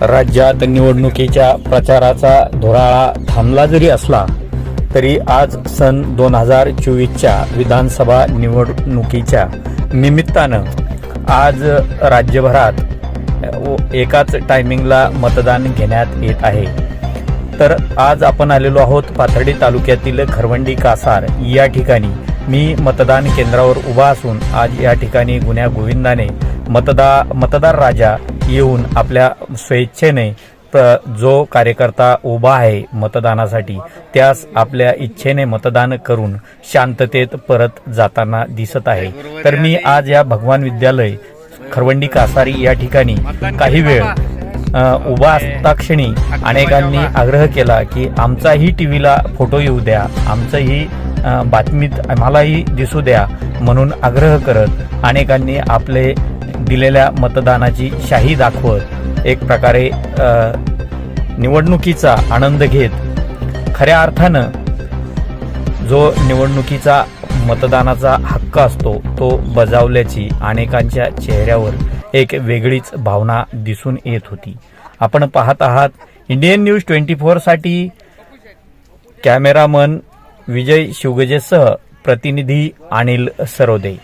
राज्यात निवडणुकीच्या प्रचाराचा धुराळा थांबला जरी असला तरी आज सन दोन हजार चोवीसच्या विधानसभा निवडणुकीच्या निमित्तानं आज राज्यभरात एकाच टायमिंगला मतदान घेण्यात येत आहे. तर आज आपण आलेलो आहोत पाथर्डी तालुक्यातील खरवंडी कासार. या ठिकाणी मी मतदान केंद्रावर उभा असून आज या ठिकाणी गुन्ह्या गोविंदाने मतदा मतदार राजा येऊन आपल्या स्वेच्छेने जो कार्यकर्ता उभा आहे मतदानासाठी त्यास आपल्या इच्छेने मतदान करून शांततेत परत जाताना दिसत आहे. तर मी आज या भगवान विद्यालय खरवंडी कासारी या ठिकाणी काही वेळ उभा असता क्षणी अनेकांनी आग्रह केला की आमचाही टी व्हीला फोटो येऊ द्या आमचंही बातमीत आम्हालाही दिसू द्या म्हणून आग्रह करत अनेकांनी आपले दिलेल्या मतदानाची शाही दाखवत एक प्रकारे निवडणुकीचा आनंद घेत खऱ्या अर्थानं जो निवडणुकीचा मतदानाचा हक्क असतो तो बजावल्याची अनेकांच्या चेहऱ्यावर एक वेगळीच भावना दिसून येत होती. आपण पाहत आहात इंडियन न्यूज ट्वेंटी फोरसाठी कॅमेरामन विजय शिवगजेसह प्रतिनिधी अनिल सरोदे.